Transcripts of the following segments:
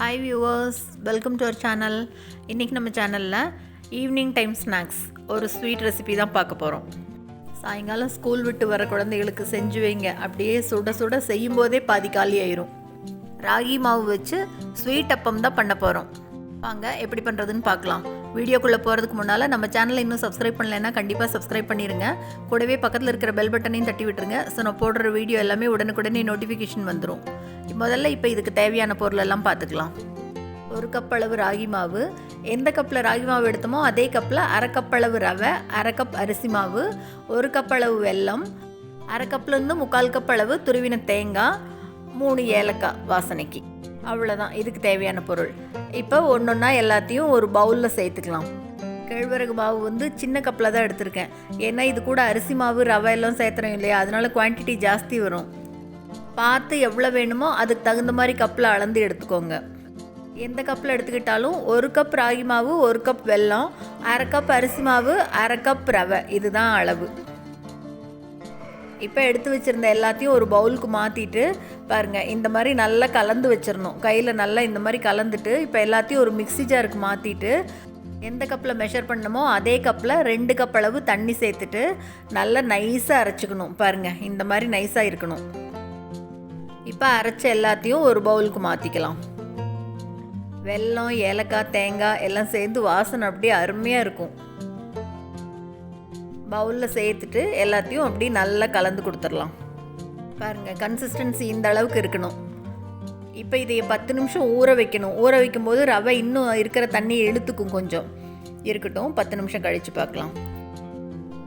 Hi viewers welcome to our channel இன்றைக்கி நம்ம சேனலில் ஈவினிங் டைம் ஸ்நாக்ஸ் ஒரு ஸ்வீட் ரெசிபி தான் பார்க்க போகிறோம் சாயங்காலம் ஸ்கூல் விட்டு வர குழந்தைகளுக்கு செஞ்சு வைங்க. அப்படியே சுட சுட செய்யும் போதே பாதி காலி ஆயிரும். ராகி மாவு வச்சு ஸ்வீட் அப்பம் தான் பண்ண போகிறோம் வாங்க எப்படி பண்ணுறதுன்னு பார்க்கலாம். வீடியோக்குள்ளே போகிறதுக்கு முன்னால் நம்ம சேனலை இன்னும் சப்ஸ்கிரைப் பண்ணலைன்னா கண்டிப்பாக சப்ஸ்கிரைப் பண்ணிடுங்க கூடவே பக்கத்தில் இருக்கிற பெல் பட்டனையும் தட்டி விட்டுருங்க. ஸோ நான் போடுற வீடியோ எல்லாமே உடனுக்குடனே நோட்டிஃபிகேஷன் வந்துடும் முதல்ல இப்போ இதுக்கு தேவையான பொருள் எல்லாம் பார்த்துக்கலாம் ஒரு கப் அளவு ராகி மாவு எந்த கப்பில் ராகி மாவு எடுத்தோமோ அதே கப்பில் அரை கப் அளவு ரவை அரை கப் அரிசி மாவு ஒரு கப் அளவு வெல்லம் அரை கப்லேருந்து முக்கால் கப் அளவு துருவின தேங்காய் மூணு ஏலக்காய் வாசனைக்கு. அவ்வளோதான் இதுக்கு தேவையான பொருள். இப்போ ஒன்று ஒன்றா எல்லாத்தையும் ஒரு பவுலில் சேர்த்துக்கலாம். கேழ்வரகு மாவு வந்து சின்ன கப்பில் தான் எடுத்திருக்கேன். ஏன்னா இது கூட அரிசி மாவு ரவை எல்லாம் சேர்த்துறோம் இல்லையா? அதனால குவான்டிட்டி ஜாஸ்தி வரும். பார்த்து எவ்வளோ வேணுமோ அதுக்கு தகுந்த மாதிரி கப்பில் அளந்து எடுத்துக்கோங்க. எந்த கப்பில் எடுத்துக்கிட்டாலும் ஒரு கப் ராகி மாவு ஒரு கப் வெல்லம் அரை கப் அரிசி மாவு அரை கப் ரவை. இதுதான் அளவு. இப்போ எடுத்து வச்சுருந்த எல்லாத்தையும் ஒரு பவுலுக்கு மாற்றிட்டு பாருங்கள் இந்த மாதிரி நல்லா கலந்து வச்சிடணும் கையில் நல்லா இந்த மாதிரி கலந்துட்டு இப்போ எல்லாத்தையும் ஒரு மிக்சி ஜாருக்கு மாற்றிட்டு எந்த கப்பில் மெஷர் பண்ணமோ அதே கப்பில் ரெண்டு கப் அளவு தண்ணி சேர்த்துட்டு நல்லா நைஸாக அரைச்சிக்கணும். பாருங்கள் இந்த மாதிரி நைஸாக இருக்கணும். இப்போ அரைச்ச எல்லாத்தையும் ஒரு பவுலுக்கு மாற்றிக்கலாம் வெல்லம் ஏலக்காய் தேங்காய் எல்லாம் சேர்ந்து வாசனை அப்படியே அருமையாக இருக்கும். பவுலில் சேர்த்துட்டு எல்லாத்தையும் அப்படியே நல்லா கலந்து கொடுத்துடலாம். பாருங்கள் கன்சிஸ்டன்சி இந்த அளவுக்கு இருக்கணும். இப்போ இதை பத்து நிமிஷம் ஊற வைக்கணும். ஊற வைக்கும்போது ரவை இன்னும் இருக்கிற தண்ணியை இழுத்துக்கும் கொஞ்சம். இருக்கட்டும் பத்து நிமிஷம் கழித்து பார்க்கலாம்.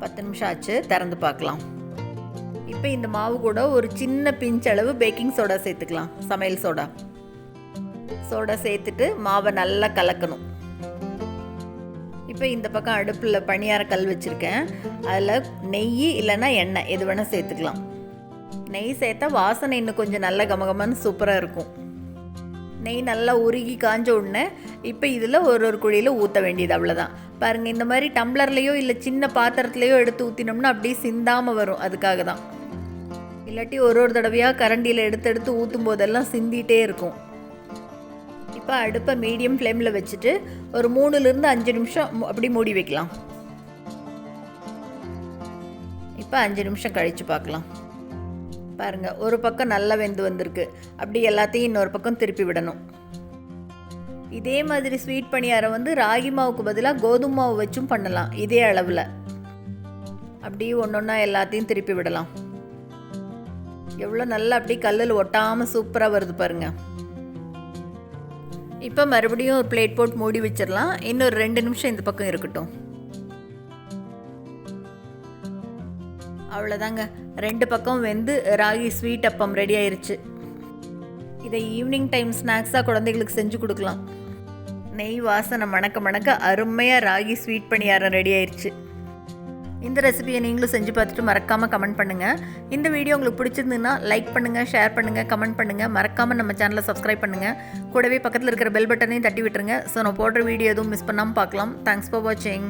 பத்து நிமிஷம் ஆச்சு திறந்து பார்க்கலாம். இப்போ இந்த மாவு கூட ஒரு சின்ன பிஞ்ச் அளவு பேக்கிங் சோடா சேர்த்துக்கலாம் சமையல் சோடா சோடா சேர்த்துட்டு மாவை நல்லா கலக்கணும். இப்போ இந்த பக்கம் அடுப்பில் பணியார கல் வச்சுருக்கேன். அதில் நெய் இல்லைன்னா எண்ணெய் எது வேணால் சேர்த்துக்கலாம். நெய் சேர்த்தா வாசனை இன்னும் கொஞ்சம் நல்ல கமகமன்னு சூப்பராக இருக்கும். நெய் நல்லா உருகி காஞ்ச உடனே இப்போ இதில் ஒரு ஒரு குழியில் ஊற்ற வேண்டியது அவ்வளோதான் பாருங்கள் இந்த மாதிரி டம்ளர்லேயோ இல்லை சின்ன பாத்திரத்துலேயோ எடுத்து ஊற்றினோம்னா அப்படியே சிந்தாமல் வரும். அதுக்காக தான். இல்லாட்டி ஒரு ஒரு தடவையாக கரண்டியில் எடுத்து எடுத்து ஊற்றும் போதெல்லாம் சிந்திட்டே இருக்கும். இப்போ அடுப்பை மீடியம் ஃப்ளேமில் வச்சுட்டு ஒரு மூணுலேருந்து அஞ்சு நிமிஷம் அப்படி மூடி வைக்கலாம். இப்போ அஞ்சு நிமிஷம் கழித்து பார்க்கலாம் பாருங்கள் ஒரு பக்கம் நல்லா வெந்து வந்திருக்கு. அப்படி எல்லாத்தையும் இன்னொரு பக்கம் திருப்பி விடணும். இதே மாதிரி ஸ்வீட் பணியாரம் வந்து ராகி மாவுக்கு பதிலாக கோதுமை மாவு வச்சும் பண்ணலாம் இதே அளவில். அப்படியே ஒன்று ஒன்றா எல்லாத்தையும் திருப்பி விடலாம். எவ்வளோ நல்லா அப்படியே கல்லில் ஒட்டாமல் சூப்பராக வருது பாருங்கள் இப்போ மறுபடியும் ஒரு பிளேட் போட்டு மூடி வச்சிடலாம். இன்னொரு ரெண்டு நிமிஷம் இந்த பக்கம் இருக்கட்டும். அவ்வளோதாங்க ரெண்டு பக்கம் வெந்து ராகி ஸ்வீட் அப்பம் ரெடி ஆயிருச்சு. இதை ஈவினிங் டைம் ஸ்நாக்ஸாக குழந்தைகளுக்கு செஞ்சு கொடுக்கலாம். நெய் வாசனை மணக்க மணக்க அருமையாக ராகி ஸ்வீட் பணியாரம் ரெடி ஆயிருச்சு. இந்த ரெசிபியை நீங்களும் செஞ்சு பார்த்துட்டு மறக்காமல் கமெண்ட் பண்ணுங்கள் இந்த வீடியோ உங்களுக்கு பிடிச்சிருந்துன்னா லைக் பண்ணுங்கள் ஷேர் பண்ணுங்கள் கமெண்ட் பண்ணுங்கள் மறக்காமல் நம்ம சேனலை சப்ஸ்கிரைப் பண்ணுங்கள் கூடவே பக்கத்தில் இருக்கிற பெல் பட்டனையும் தட்டி விட்டுருங்க. ஸோ நான் போடுற வீடியோ எதுவும் மிஸ் பண்ணாமல் பார்க்கலாம். தேங்க்ஸ் ஃபார் வாட்சிங்